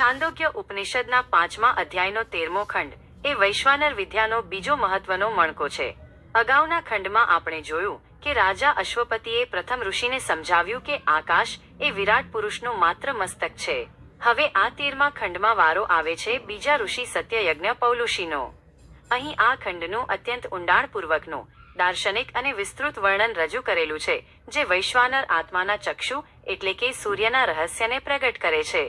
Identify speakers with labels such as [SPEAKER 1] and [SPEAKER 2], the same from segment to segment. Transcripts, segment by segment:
[SPEAKER 1] છાંદોગ્ય ઉપનિષદના પાંચમા અધ્યાયનો તેરમો ખંડ એ વૈશ્વાનર વિદ્યાનો બીજો મહત્વનો મણકો છે. અગાઉના ખંડમાં આપણે જોયું કે રાજા અશ્વપતિએ પ્રથમ ઋષિને સમજાવ્યું કે આકાશ એ વિરાટ પુરુષનું માત્ર મસ્તક છે. હવે આ તેરમા ખંડમાં વારો આવે છે બીજા ઋષિ સત્યયજ્ઞ પૌલુષીનો. અહીં આ ખંડનું અત્યંત ઊંડાણપૂર્વકનું, દાર્શનિક અને વિસ્તૃત વર્ણન રજૂ કરેલું છે, જે વૈશ્વાનર આત્માના ચક્ષુ એટલે કે સૂર્યના રહસ્યને પ્રગટ કરે છે.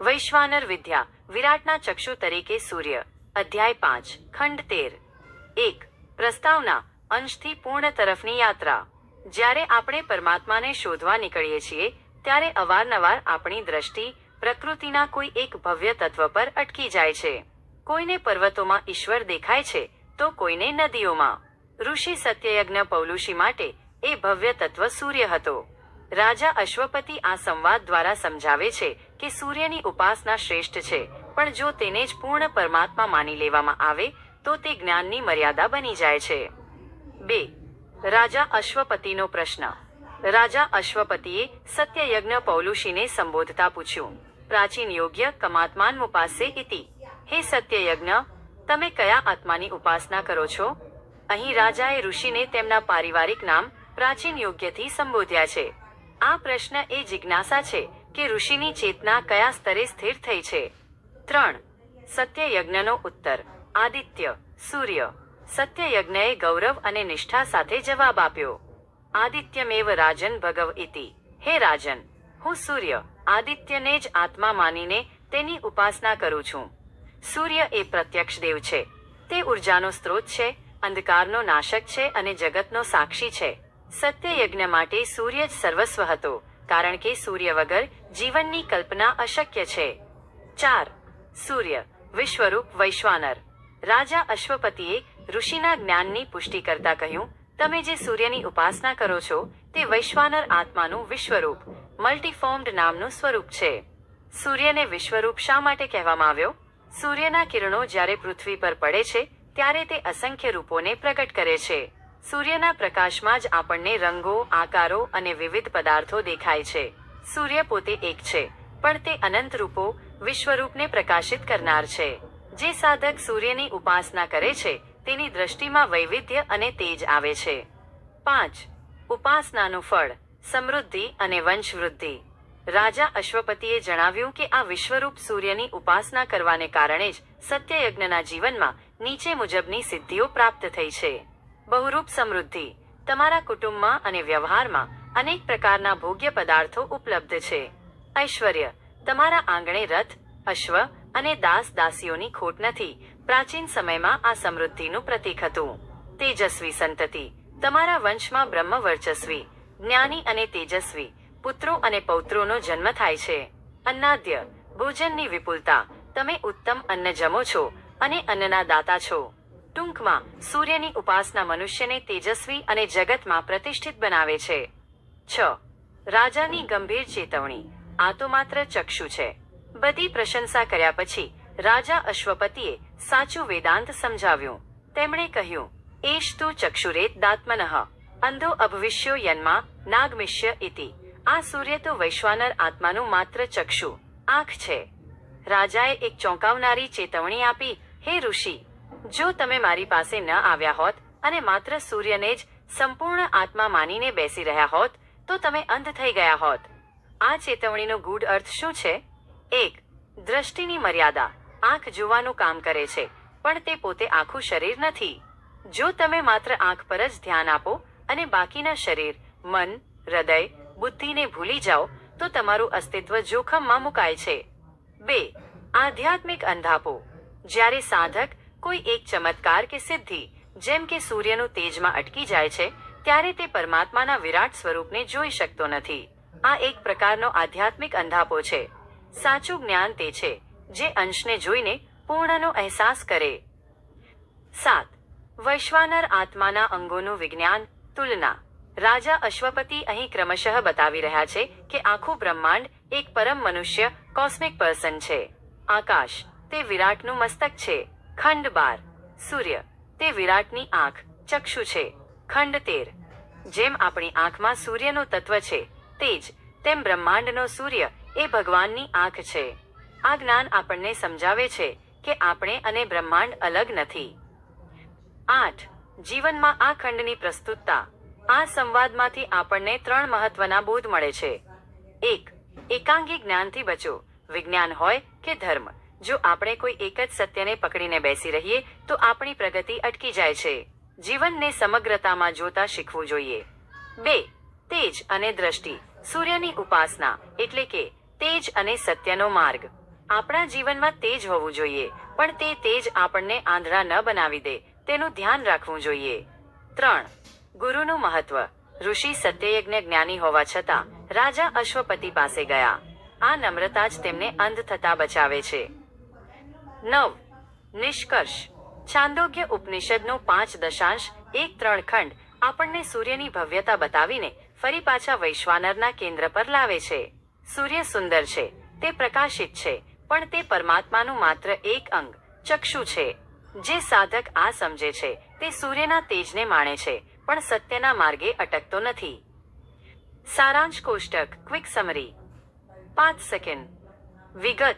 [SPEAKER 1] વૈશ્વાનર વિદ્યા, વિરાટના ચક્ષુ તરીકે સૂર્ય. અધ્યાય પાંચ, ખંડ તેર. એક, પ્રસ્તાવના, અંશથી પૂર્ણ તરફની યાત્રા. જ્યારે આપણે પરમાત્માને શોધવા નીકળીએ છીએ, ત્યારે અવારનવાર આપણી દ્રષ્ટિ પ્રકૃતિના કોઈ એક ભવ્ય તત્વ પર અટકી જાય છે. કોઈને પર્વતોમાં ઈશ્વર દેખાય છે, તો કોઈને નદીઓમાં. ઋષિ સત્યયજ્ઞ પૌલુષી માટે એ ભવ્ય તત્વ સૂર્ય હતો. રાજા અશ્વપતિ આ સંવાદ દ્વારા સમજાવે છે કે સૂર્યની ઉપાસના શ્રેષ્ઠ છે, પણ જો તેને જ પૂર્ણ પરમાત્મા માની લેવામાં આવે, તો તે જ્ઞાનની મર્યાદા બની જાય છે. બે, રાજા અશ્વપતિનો પ્રશ્ન. રાજા અશ્વપતિએ સત્યયજ્ઞ પૌલુષીને સંબોધતા પૂછ્યું, પ્રાચીન યોગ્ય કમાત્માન ઉપાસે ઇતિ? હે સત્યયજ્ઞ, તમે કયા આત્માની ઉપાસના કરો છો? અહીં રાજાએ ઋષિને તેમના પારિવારિક નામ પ્રાચીન યોગ્યથી સંબોધ્યા છે. આ પ્રશ્ન એ જિજ્ઞાસા છે કે ઋષિની ચેતના કયા સ્તરે સ્થિર થઈ છે? ત્રણ, સત્યયજ્ઞનો ઉત્તર. આદિત્ય, સૂર્ય. સત્યયજ્ઞએ ગૌરવ અને નિષ્ઠા સાથે જવાબ આપ્યો. આદિત્યમેવ રાજન ભગવ ઇતિ. હે રાજન, હું સૂર્ય. આદિત્યને જ આત્મા માનીને તેની ઉપાસના કરું છું. સૂર્ય એ પ્રત્યક્ષ દેવ છે. તે ઉર્જાનો સ્ત્રોત છે, અંધકારનો નાશક છે અને જગતનો સાક્ષી છે. સત્યયજ્ઞ માટે સૂર્ય જ સર્વસ્વ હતો. કારણ કે સૂર્ય વગર જીવનની કલ્પના અશક્ય છે. ચાર, સૂર્ય, વિશ્વરૂપ વૈશ્વાનર. રાજા અશ્વપતિએ ઋષિના જ્ઞાનની પુષ્ટિ કરતા કહ્યું, તમે જે સૂર્યની ઉપાસના કરો છો, તે વૈશ્વાનર આત્માનું વિશ્વરૂપ, મલ્ટીફોર્મ્ડ નામનું સ્વરૂપ છે. સૂર્યને વિશ્વરૂપ શા માટે કહેવામાં આવ્યો? સૂર્યના કિરણો જ્યારે પૃથ્વી પર પડે છે, ત્યારે તે અસંખ્ય રૂપોને પ્રગટ કરે છે. સૂર્યના પ્રકાશમાં જ આપણને રંગો, આકારો અને વિવિધ પદાર્થો દેખાય છે. સૂર્ય પોતે એક છે, પણ તે અનંત રૂપો, વિશ્વરૂપને પ્રકાશિત કરનાર છે. જે સાધક સૂર્યની ઉપાસના કરે છે, તેની દ્રષ્ટિમાં વૈવિધ્ય અને તેજ આવે છે. પાંચ, ઉપાસનાનું ફળ, સમૃદ્ધિ અને વંશવૃદ્ધિ. રાજા અશ્વપતિએ જણાવ્યું કે આ વિશ્વરૂપ સૂર્યની ઉપાસના કરવાને કારણે જ સત્યયજ્ઞના જીવનમાં નીચે મુજબની સિદ્ધિઓ પ્રાપ્ત થઈ છે. બહુરૂપ સમૃદ્ધિ. તમારા કુટુંબમાં અને વ્યવહારમાં અનેક પ્રકારના ભોગ્ય પદાર્થો ઉપલબ્ધ છે. ઐશ્વર્ય. તમારા આંગણે રથ, અશ્વ અને દાસ દાસીઓની ખોટ નથી. પ્રાચીન સમયમાં આ સમૃદ્ધિનું પ્રતીક હતું. તેજસ્વી સંતતિ. તમારા વંશમાં બ્રહ્મ વર્ચસ્વી, જ્ઞાની અને તેજસ્વી, પુત્રો અને પૌત્રોનો જન્મ થાય છે. અન્નાદ્ય. ભોજનની વિપુલતા. તમે ઉત્તમ અન્ન જમો છો અને અન્નના દાતા છો. ટૂંકમાં, સૂર્યની ઉપાસના મનુષ્યને તેજસ્વી અને જગતમાં પ્રતિષ્ઠિત બનાવે છે. છ. રાજાની ગંભીર ચેતવણી. આ તો માત્ર ચક્ષુ છે. બધી પ્રશંસા કર્યા પછી, રાજા અશ્વપતિએ સાચું વેદાંત સમજાવ્યું. તેમણે કહ્યું એશ તો ચક્ષુરેત દાત્મનઃ, અંધો અભવિષ્યો યન્મા નાગમિષ્ય ઇતિ. આ સૂર્ય તો વૈશ્વાનર આત્માનું માત્ર ચક્ષુ, આંખ છે. રાજાએ એક ચોંકાવનારી ચેતવણી આપી, હે ઋષિ જો તમે મારી પાસે ન આવ્યા હોત અને માત્ર સૂર્યને જ સંપૂર્ણ આત્મા માનીને બેસી રહ્યા હોત, તો તમે અંધ થઈ ગયા હોત. આ ચેતવણીનો ગૂઢ અર્થ શું છે? એક, દ્રષ્ટિની મર્યાદા. આંખ જોવાનું કામ કરે છે, પણ તે પોતે આખું શરીર નથી. જો તમે માત્ર આંખ પર જ ધ્યાન આપો અને બાકીના શરીર, મન, હૃદય, બુદ્ધિને ભૂલી જાઓ, તો તમારું અસ્તિત્વ જોખમમાં મુકાય છે. બે, આધ્યાત્મિક અંધાપો. જ્યારે સાધક કોઈ એક ચમત્કાર કે સિદ્ધિ જેમ કે સૂર્યનું તેજમાં અટકી જાય છે, ત્યારે તે પરમાત્માના વિરાટ સ્વરૂપને જોઈ શકતો નથી. આ એક પ્રકારનો આધ્યાત્મિક અંધાપો છે. સાચું જ્ઞાન તે છે જે અંશને જોઈને પૂર્ણનો અહેસાસ કરે. સાત. વૈશ્વાનર આત્માના અંગોનું વિજ્ઞાન, તુલના. રાજા અશ્વપતિ અહીં ક્રમશઃ બતાવી રહ્યા છે કે આખું બ્રહ્માંડ એક પરમ મનુષ્ય કોસ્મિક પર્સન છે. આકાશ તે વિરાટનું મસ્તક છે. ખંડ બાર સૂર્ય. તે વિરાટની આંખ, ચક્ષુ છે. ખંડ તેર. જેમ આપણી આંખમાં સૂર્યનું તત્વ છે, તેજ, તેમ બ્રહ્માંડનો સૂર્ય એ ભગવાનની આંખ છે. આ જ્ઞાન આપણને સમજાવે છે કે આપણે અને બ્રહ્માંડ અલગ નથી. આઠ. જીવનમાં આ ખંડની પ્રસ્તુતતા. આ સંવાદમાંથી આપણને ત્રણ મહત્વના બોધ મળે છે. એક. એકાંગી જ્ઞાનથી બચો. વિજ્ઞાન હોય કે ધર્મ. જો આપણે કોઈ એક જ સત્યને પકડીને બેસી રહીએ, તો આપણી પ્રગતિ અટકી જાય છે. જીવનને સમગ્રતામાં જોતા શીખવું જોઈએ. બે, તેજ અને દ્રષ્ટિ. સૂર્યની ઉપાસના એટલે કે તેજ અને સત્યનો માર્ગ. આપણા જીવનમાં તેજ હોવું જોઈએ, પણ તે તેજ આપણને આંધળા ન બનાવી દે, તેનું ધ્યાન રાખવું જોઈએ. ત્રણ, ગુરુનું મહત્વ. ઋષિ સત્યયજ્ઞ જ્ઞાની હોવા છતાં રાજા અશ્વપતિ પાસે ગયા. આ નમ્રતા જ તેમને અંધ થતા બચાવે છે. નવ, નિષ્કર્ષ. છાંદોગ્ય ઉપનિષદનો પાંચ દશાંશ, એક ત્રણ ખંડ આપણને સૂર્યની ભવ્યતા બતાવીને ફરી પાછા વૈશ્વાનરના કેન્દ્ર પર લાવે છે. સૂર્ય સુંદર છે, તે પ્રકાશિત છે, પણ તે પરમાત્માનું માત્ર એક અંગ, ચક્ષુ છે. જે સાધક આ સમજે છે, તે સૂર્યના તેજને માણે છે, પણ સત્યના માર્ગે અટકતો નથી. સારાંશ કોષ્ટક, ક્વિક સમરી. પાંચ સેકન્ડ. વિગત.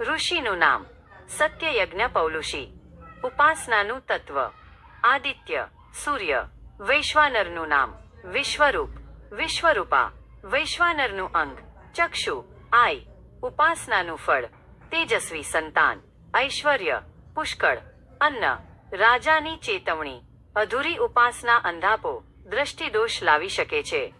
[SPEAKER 1] ઋષિનું નામ. સત્યયજ્ઞ પૌલુષી. ઉપાસનાનું તત્વ. આદિત્ય, સૂર્ય, વૈશ્વાનરનું નામ. વિશ્વરૂપ, વિશ્વરૂપા, વૈશ્વાનરનું અંગ. ચક્ષુ આય ઉપાસનાનું ફળ. તેજસ્વી સંતાન. ઐશ્વર્ય, પુષ્કળ. અન્ન. રાજાની ચેતવણી. અધૂરી ઉપાસના અંધાપો દ્રષ્ટિદોષ લાવી શકે છે.